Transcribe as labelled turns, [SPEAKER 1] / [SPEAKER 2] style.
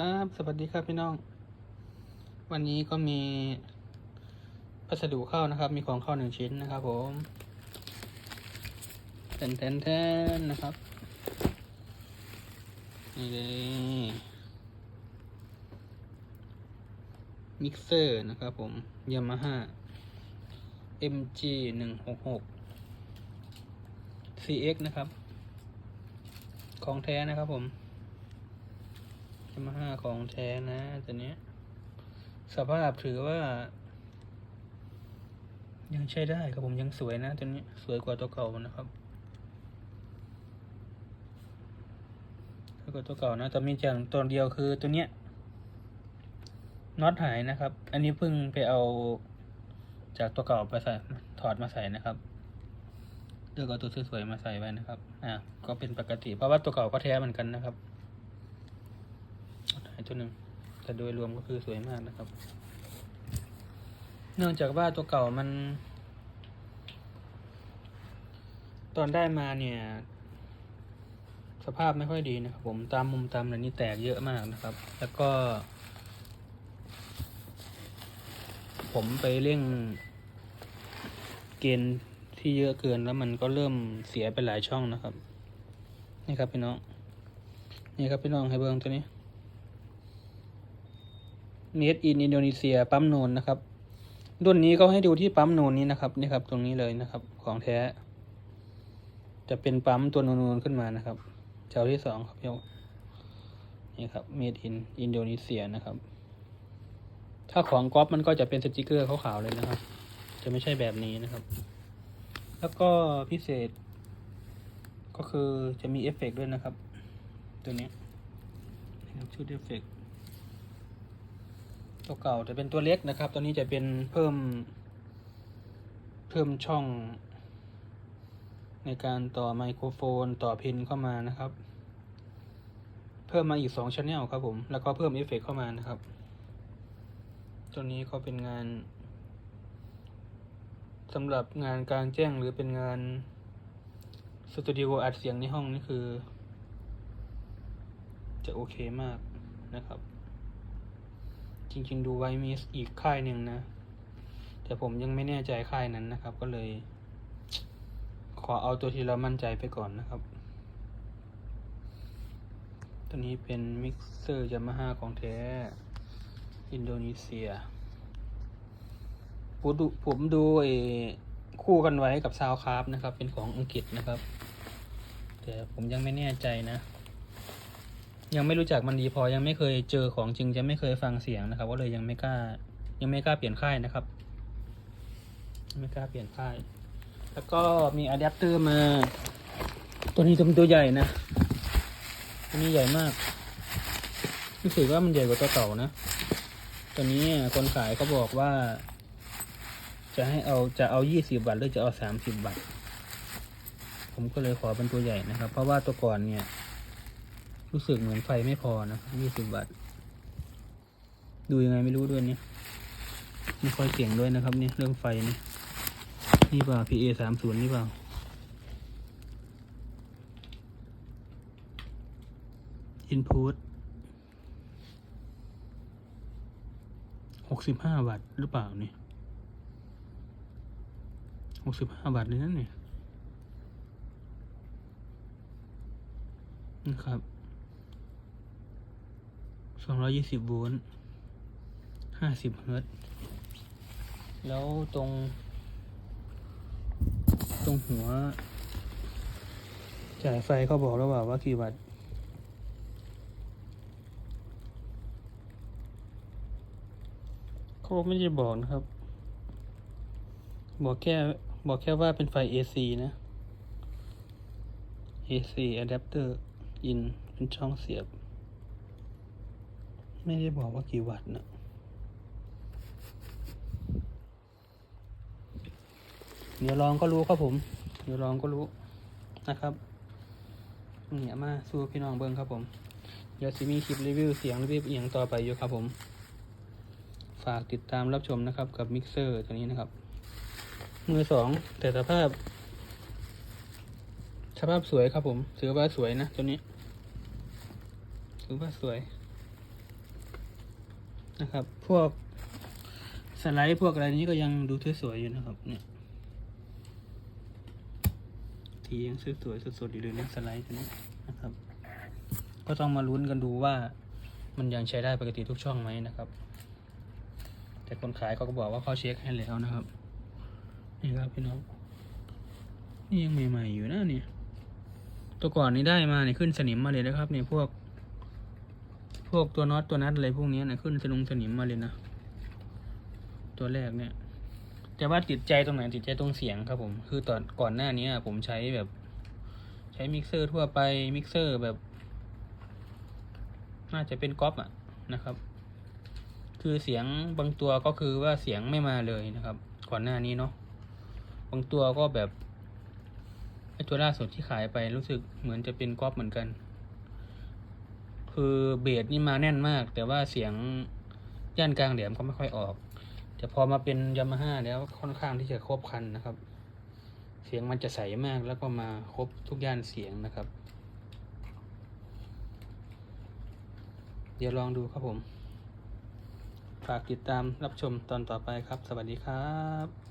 [SPEAKER 1] ครับ สวัสดีครับพี่น้อง วันนี้ก็มีพัสดุเข้านะครับ มีของเข้าหนึ่งชิ้นนะครับ ผมแทนแทนแทนนะครับ นี่เลยมิกเซอร์นะครับผมยามาฮ่า MG หนึ่งหกหก CX นะครับ ของแท้นะครับผม ยามาฮ่าของแท้นะตัวเนี้ย สภาพถือว่า ยังใช้ได้ครับผมยังสวยนะตัวนี้สวยกว่าตัวเก่านะครับสวยกว่าตัวเก่านะแต่มีอย่างตัวเดียวคือตัวเนี้ยน็อตหายนะครับ อันนี้เพิ่งไปเอาจากตัวเก่าไปใส่ถอดมาใส่นะครับเลือกเอาตัวสวยๆมาใส่ไว้นะครับ อ่า ก็เป็นปกติ เพราะว่าตัวเก่าก็แท้เหมือนกันนะครับายตัวหนึ่งแต่โดยรวมก็คือสวยมากนะครับ เนื่องจากว่าตัวเก่ามัน ตอนได้มาเนี่ย สภาพไม่ค่อยดีนะครับผมตามมุมตามอะไรนี่แตกเยอะมากนะครับ แล้วก็ ผมไปเร่ง เกณฑ์ที่เยอะเกินแล้วมันก็เริ่มเสียไปหลายช่องนะครับ นี่ครับพี่น้อง นี่ครับพี่น้องให้เบิ้งตัวนี้ เนสอินอินโดนีเซียปั๊มโนนนะครับ รุ่นนี้ก็ให้ดูที่ปั๊มโนนนี้นะครับนี่ครับ ตรงนี้เลยนะครับ ของแท้ จะเป็นปั๊มตัวโนนๆขึ้นมานะครับเจ้าที่สองครับโอนี่ครับเมดอินอินโดนีเซียนะครับ ถ้าของก๊อปมันก็จะเป็นสติกเกอร์ขาวๆเลยนะครับ จะไม่ใช่แบบนี้นะครับ แล้วก็พิเศษ ก็คือจะมีเอฟเฟกต์ด้วยนะครับ ตัวนี้นะครับชุดเอฟเฟกต์ ตัวเก่าจะเป็นตัวเล็กนะครับ ตัวนี้จะเป็นเพิ่ม เพิ่มช่อง ในการต่อไมโครโฟนต่อพินเข้ามานะครับ เพิ่มมาอีกสองช anel ครับผม แล้วก็เพิ่มเอฟเฟกเข้ามานะครับ ตัวนี้ก็เป็นงานสำหรับงานกลางแจ้งหรือเป็นงานสตูดิโออัดเสียงในห้องนี่คือ จะโอเคมากนะครับ จริง ๆ ดูไว้มีอีกค่ายหนึ่งนะ แต่ผมยังไม่แน่ใจค่ายนั้นนะครับ ก็เลย ขอเอาตัวที่เรามั่นใจไปก่อนนะครับ ตัวนี้เป็นมิกเซอร์ยามาฮ่าของแท้ อินโดนีเซียผมดูผมดูไอ้คู่กันไว้กับซาวคาราฟนะครับ เป็นของอังกฤษนะครับ แต่ผมยังไม่แน่ใจนะ ยังไม่รู้จักมันดีพอยังไม่เคยเจอของจริงจะไม่เคยฟังเสียงนะครับ ก็เลยยังไม่กล้า ยังไม่กล้าเปลี่ยนค่ายนะครับ ไม่กล้าเปลี่ยนค่าย แล้วก็มีอะแดปเตอร์มา ตัวนี้ตัวตัวใหญ่นะตัวนี้ใหญ่มากรู้สึกว่ามันใหญ่กว่าตัวเก่านะตัวนี้คนขายเขาบอกว่า จะให้เอาจะเอายี่สิบบาทหรือจะเอาสามสิบบาทผมก็เลยขอเป็นตัวใหญ่นะครับ เพราะว่าตัวก่อนเนี่ย รู้สึกเหมือนไฟไม่พอนะยี่สิบบาทดูยังไงไม่รู้ด้วยเนี่ยไม่ค่อยเก่งด้วยนะครับนี่เรื่องไฟนี่นี่เปล่า PA สามศูนย์นี่เปล่า Input หกสิบห้าวัตต์หรือเปล่านี่หกสิบห้าวัตต์เลยนั่นเนี่ยนะครับ สองร้อยี่สิบโวลต์ห้าสิบเฮิร์ตแล้วตรง ตรงหัว จ่ายไฟเขาบอกแล้วว่าว่ากี่วัตต์เขาไม่ได้บอกนะครับ บอกแค่ บอกแค่ว่าเป็นไฟ AC นะ AC adapter in เป็นช่องเสียบ ไม่ได้บอกว่ากี่วัตต์นะเดี๋ยวลองก็รู้ครับผม เดี๋ยวลองก็รู้นะครับเนี่เอามาสู้พี่น้องเบิ้งครับผม เดี๋ยวสิมีคลิปรีวิวเสียงรีวิวเอียงต่อไปอยู่ครับผม ฝากติดตามรับชมนะครับกับมิกเซอร์ตัวนี้นะครับ มือสองแต่สภาพ สภาพสวยครับผมถือว่าสวยนะตัวนี้ถือว่าสวย นะครับ พวกสไลด์พวกอะไรนี้ก็ยังดูสวยๆอยู่นะครับ เนี่ยทียังสวยๆสดๆอยู่เลยนะสไลด์ตัวนี้นะครับ ก็ต้องมาลุ้นกันดูว่ามันยังใช้ได้ปกติทุกช่องไหมนะครับ แต่คนขายเขาก็บอกว่าเขาเช็คให้แล้วนะครับ นี่ครับพี่น้อง นี่ยังใหม่ๆอยู่นะเนี่ยตัวก่อนนี้ได้มาเนี่ยขึ้นสนิมมาเลยนะครับเนี่ยพวก วกตัวน็อตตัวนัดอะไรพวกนี้นะขึ้นสนุงสนิมมาเลยนะ ตัวแรกเนี่ย แต่ว่าติดใจตรงไหนติดใจตรงเสียงครับผม คือตอนก่อนหน้านี้ผมใช้แบบ ใช้มิกเซอร์ทั่วไปมิกเซอร์แบบ น่าจะเป็นก๊อปอะนะครับ คือเสียงบางตัวก็คือว่าเสียงไม่มาเลยนะครับ ก่อนหน้านี้เนาะบางตัวก็แบบไอตัวล่าสุดที่ขายไปรู้สึกเหมือนจะเป็นก๊อปเหมือนกัน คือเบสนี่มาแน่นมาก แต่ว่าเสียงย่านกลางแหลมก็ไม่ค่อยออก แต่พอมาเป็นยามาฮ่าแล้วค่อนข้างที่จะครบคันนะครับ เสียงมันจะใสมากแล้วก็มาครบทุกย่านเสียงนะครับ เดี๋ยวลองดูครับผม ฝากติดตามรับชมตอนต่อไปครับ สวัสดีครับ